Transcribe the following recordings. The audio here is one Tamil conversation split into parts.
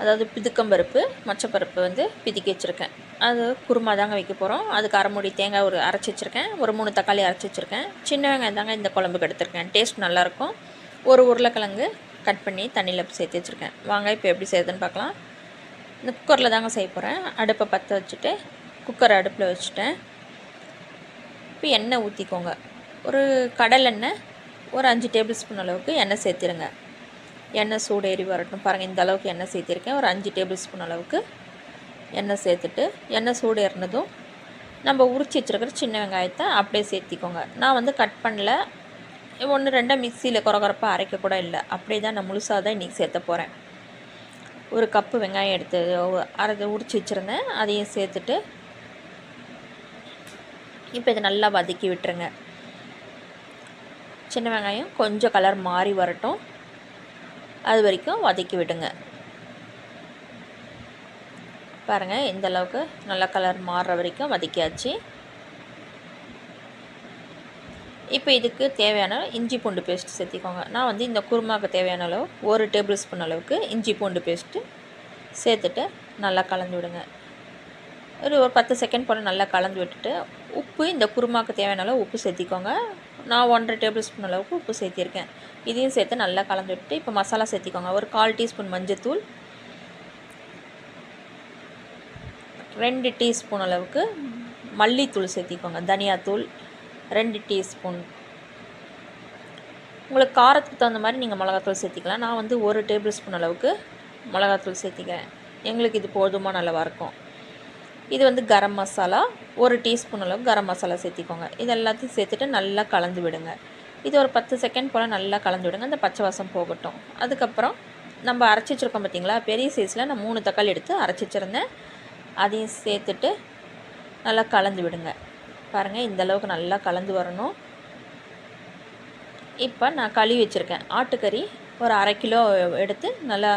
அதாவது பிதுக்கம்பருப்பு மொச்சப்பருப்பு வந்து பிதுக்கி வச்சுருக்கேன். அது குருமா தாங்க வைக்க போகிறோம் அதுக்கு அரைமுடி தேங்காய் ஒரு அரைச்சி வச்சுருக்கேன். ஒரு மூணு தக்காளி அரைச்சி வச்சுருக்கேன். சின்ன வெங்காயம் தாங்க இந்த குழம்புக்கு எடுத்திருக்கேன். டேஸ்ட் நல்லாயிருக்கும். ஒரு உருளைக்கிழங்கு கட் பண்ணி தண்ணியில் சேர்த்து வச்சுருக்கேன். வாங்க இப்போ எப்படி செய்யுதுன்னு பார்க்கலாம். இந்த குக்கரில் தாங்க செய்ய போகிறேன் அடுப்பை பற்ற வச்சுட்டு குக்கரை அடுப்பில் வச்சுட்டேன். இப்போ எண்ணெய் ஊற்றிக்கோங்க ஒரு கடலெண்ணெய் ஒரு அஞ்சு டேபிள் ஸ்பூன் அளவுக்கு எண்ணெய் சேர்த்திருங்க. எண்ணெய் சூடு ஏறி வரட்டும். பாருங்கள் இந்த அளவுக்கு எண்ணெய் சேர்த்திருக்கேன். ஒரு அஞ்சு டேபிள் ஸ்பூன் அளவுக்கு எண்ணெய் சேர்த்துட்டு எண்ணெய் சூடு ஏறினதும் நம்ம உரிச்சு வச்சுருக்கிற சின்ன வெங்காயத்தை அப்படியே சேர்த்திக்கோங்க. நான் வந்து கட் பண்ணல. ஒன்று ரெண்டாக மிக்சியில் குறகுறப்பாக அரைக்க கூட இல்லை. அப்படியே தான் நான் முழுசாக தான் இன்றைக்கி சேர்த்த போகிறேன் ஒரு கப்பு வெங்காயம் எடுத்து அரை உரிச்சு வச்சுருந்தேன். அதையும் சேர்த்துட்டு இப்போ இதை நல்லா வதக்கி விட்டுருங்க. சின்ன வெங்காயம் கொஞ்சம் கலர் மாறி வரட்டும். அது வரைக்கும் வதக்கி விடுங்க. பாருங்கள் இந்த அளவுக்கு நல்லா கலர் மாறுற வரைக்கும் வதக்கியாச்சு. இப்போ இதுக்கு தேவையான இஞ்சி பூண்டு பேஸ்ட் சேர்த்திக்கோங்க. நான் வந்து இந்த குருமாவுக்கு தேவையான அளவு ஒரு டேபிள் ஸ்பூன் அளவுக்கு இஞ்சி பூண்டு பேஸ்ட்டு சேர்த்துட்டு நல்லா கலந்து விடுங்க. ஒரு ஒரு பத்து செகண்ட் போல் நல்லா கலந்து விட்டுட்டு உப்பு இந்த குருமாவுக்கு தேவையான அளவு உப்பு சேர்த்திக்கோங்க. நான் ஒன்றரை டேபிள் ஸ்பூன் அளவுக்கு உப்பு சேர்த்திருக்கேன். இதையும் சேர்த்து நல்லா கலந்து விட்டு இப்போ மசாலா சேர்த்திக்கோங்க. ஒரு கால் டீஸ்பூன் மஞ்சத்தூள். ரெண்டு டீஸ்பூன் அளவுக்கு மல்லித்தூள் சேர்த்திக்கோங்க. தனியாத்தூள். ரெண்டு டீஸ்பூன். உங்களுக்கு காரத்துக்கு தகுந்த மாதிரி நீங்கள் மிளகாத்தூள் சேர்த்திக்கலாம். நான் வந்து ஒரு டேபிள் ஸ்பூன் அளவுக்கு மிளகாத்தூள் சேர்த்திக்கிறேன். எங்களுக்கு இது போதுமான அளவாக இருக்கும். இது வந்து கரம் மசாலா ஒரு டீஸ்பூன் அளவு கரம் மசாலா சேர்த்திக்கோங்க. இது எல்லாத்தையும் சேர்த்துட்டு நல்லா கலந்து விடுங்க. இது ஒரு பத்து செகண்ட் போல் நல்லா கலந்து விடுங்க. அந்த பச்சை வாசம் போகட்டும். அதுக்கப்புறம் நம்ம அரைச்சி வச்சுருக்கோம் பார்த்தீங்களா பெரிய சைஸில் நான் மூணு தக்காளி எடுத்து அரைச்சி வச்சுருந்தேன். அதையும் சேர்த்துட்டு நல்லா கலந்து விடுங்க. பாருங்கள் இந்த அளவுக்கு நல்லா கலந்து வரணும். இப்போ நான் கழுவி வச்சுருக்கேன். ஆட்டுக்கறி ஒரு அரை கிலோ எடுத்து நல்லா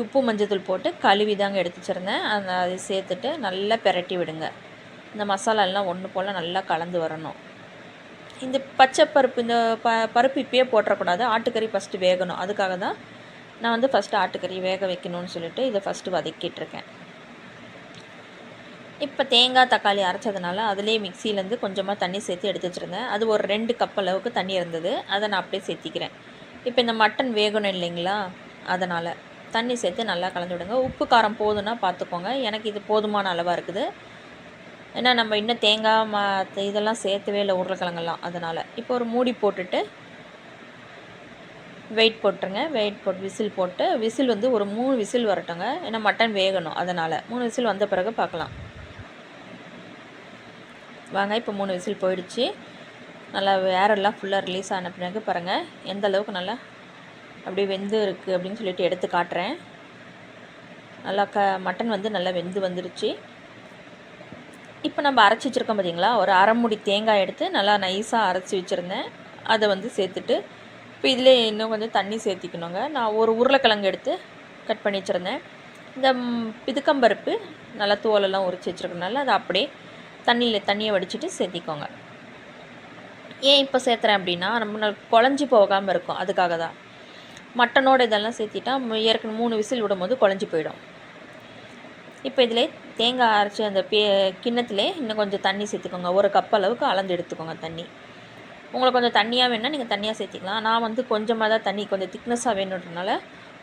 உப்பு மஞ்சத்தூள் போட்டு கழுவி தாங்க எடுத்து வச்சுருந்தேன். அந்த அதை சேர்த்துட்டு நல்லா பெரட்டி விடுங்க. இந்த மசாலாலாம் ஒன்று போல் நல்லா கலந்து வரணும். இந்த பச்சை பருப்பு இந்த ப பருப்பு இப்பயே போட்டுறக்கூடாது. ஆட்டுக்கறி ஃபஸ்ட்டு வேகணும். அதுக்காக தான் நான் வந்து ஃபஸ்ட்டு ஆட்டுக்கறி வேக வைக்கணும்னு சொல்லிட்டு இதை ஃபஸ்ட்டு வதக்கிட்டுருக்கேன் இப்போ தேங்காய் தக்காளி அரைச்சதுனால அதிலே மிக்சியிலேருந்து கொஞ்சமாக தண்ணி சேர்த்து எடுத்து வச்சுருந்தேன். அது ஒரு ரெண்டு கப் அளவுக்கு தண்ணி இருந்தது. அதை நான் அப்படியே சேர்த்திக்கிறேன். இப்போ இந்த மட்டன் வேகணும் இல்லைங்களா? அதனால். தண்ணி சேர்த்து நல்லா கலந்து விடுங்க. உப்பு காரம் போதுன்னா பார்த்துக்கோங்க. எனக்கு இது போதுமான அளவாக இருக்குது. ஏன்னா நம்ம இன்னும் தேங்காய் ம இதெல்லாம் சேர்த்தவே இல்லை உருளைக்கிழங்கெல்லாம். அதனால். இப்போ ஒரு மூடி போட்டுட்டு வெயிட் போட்டுருங்க. வெயிட் போட்டு விசில் போட்டு விசில் வந்து ஒரு மூணு விசில் வரட்டுங்க. ஏன்னா மட்டன் வேகணும். அதனால். மூணு விசில் வந்த பிறகு பார்க்கலாம். வாங்க இப்போ மூணு விசில் போயிடுச்சு. நல்லா ஏரெல்லாம் ஃபுல்லாக ரிலீஸ் ஆன பிறகு பாருங்கள் எந்த அளவுக்கு நல்லா அப்படியே வெந்து இருக்குது அப்படின்னு சொல்லிட்டு எடுத்து காட்டுறேன். நல்லா க மட்டன் வந்து நல்லா வெந்து வந்துருச்சு. இப்போ நம்ம அரைச்சி வச்சுருக்கோம் பார்த்தீங்களா ஒரு அரைமுடி தேங்காய் எடுத்து நல்லா நைஸாக அரைச்சி வச்சுருந்தேன். அதை வந்து சேர்த்துட்டு இப்போ இதில் இன்னும் கொஞ்சம் தண்ணி சேர்த்திக்கணுங்க. நான் ஒரு உருளைக்கிழங்கு எடுத்து கட் பண்ணி வச்சுருந்தேன். இந்த பிதுக்கம்பருப்பு நல்லா தோலெல்லாம் உரிச்சு வச்சுருக்கனால அதை அப்படியே தண்ணியில் தண்ணியை வடிச்சிட்டு சேர்த்திக்கோங்க. ஏன் இப்போ சேர்த்துறேன் அப்படின்னா நம்ம குழஞ்சி போகாமல் இருக்கும். அதுக்காக தான். மட்டனோட இதெல்லாம் சேர்த்திட்டா ஏற்கனவே மூணு விசில் விடும்போது குழஞ்சி போயிடும். இப்போ இதில் தேங்காய் அரைச்சி அந்த பே கிண்ணத்துலே இன்னும் கொஞ்சம் தண்ணி சேர்த்துக்கோங்க. ஒரு கப் அளவுக்கு அளந்து எடுத்துக்கோங்க தண்ணி. உங்களுக்கு கொஞ்சம் தண்ணியாக வேணால் நீங்கள் தண்ணியாக சேர்த்திக்கலாம். நான் வந்து கொஞ்சமாக தான் தண்ணி கொஞ்சம் திக்னஸாக வேணுன்றனால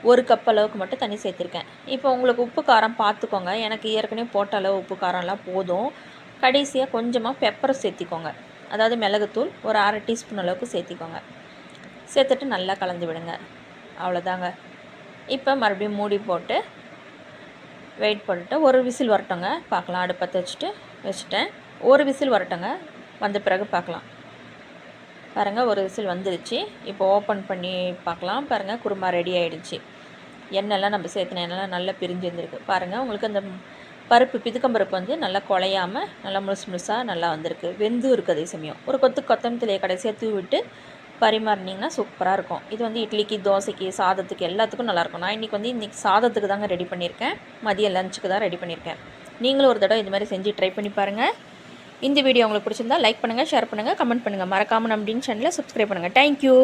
ஒரு கப் அளவுக்கு மட்டும் தண்ணி சேர்த்துருக்கேன். இப்போ உங்களுக்கு உப்பு காரம் பார்த்துக்கோங்க எனக்கு ஏற்கனவே போட்ட அளவு உப்பு காரம்லாம் போதும். கடைசியாக கொஞ்சமாக பெப்பரை சேர்த்திக்கோங்க. அதாவது மிளகுத்தூள் ஒரு அரை டீஸ்பூன் அளவுக்கு சேர்த்திக்கோங்க. சேர்த்துட்டு நல்லா கலந்து விடுங்க. அவ்வளோதாங்க இப்போ மறுபடியும் மூடி போட்டு வெயிட் பண்ணிட்டு ஒரு விசில் வரட்டோங்க. பார்க்கலாம் அடுப்பத்தை வச்சுட்டு வச்சுட்டேன். ஒரு விசில் வரட்டோங்க. வந்த பிறகு பார்க்கலாம். பாருங்கள் ஒரு விசில் வந்துருச்சு. இப்போ ஓப்பன் பண்ணி பார்க்கலாம். பாருங்கள் குருமா ரெடி ஆகிடுச்சு எண்ணெய்லாம் நம்ம சேர்த்துன எண்ணெய்லாம் நல்லா பிரிஞ்சு வந்திருக்கு. பாருங்கள் உங்களுக்கு அந்த பருப்பு பிதுக்கம்பருப்பு வந்து நல்லா குழையாமல் நல்லா முழுசு முழுசாக நல்லா வந்திருக்கு. வெந்தும் இருக்குது அதே சமயம். ஒரு கொத்து கொத்தமல்லியை கடைசியாக தூவிட்டு விட்டு பரிமாறினீங்கன்னா சூப்பராக இருக்கும். இது வந்து இட்லிக்கு தோசைக்கு சாதத்துக்கு எல்லாத்துக்கும் நல்லாயிருக்கும். நான் இன்றைக்கி வந்து இன்றைக்கி சாதத்துக்கு தாங்க ரெடி பண்ணியிருக்கேன். மதியம் லஞ்சுக்கு தான் ரெடி பண்ணியிருக்கேன். நீங்களும் ஒரு தடவை இது மாதிரி செஞ்சு ட்ரை பண்ணி பாருங்கள் இந்த வீடியோ உங்களுக்கு பிடிச்சிருந்தா லைக் பண்ணுங்கள் ஷேர் பண்ணுங்கள் கமெண்ட் பண்ணுங்கள் மறக்காமல் நம்ம சேனலை சப்ஸ்கிரைப் பண்ணுங்கள் தேங்க்யூ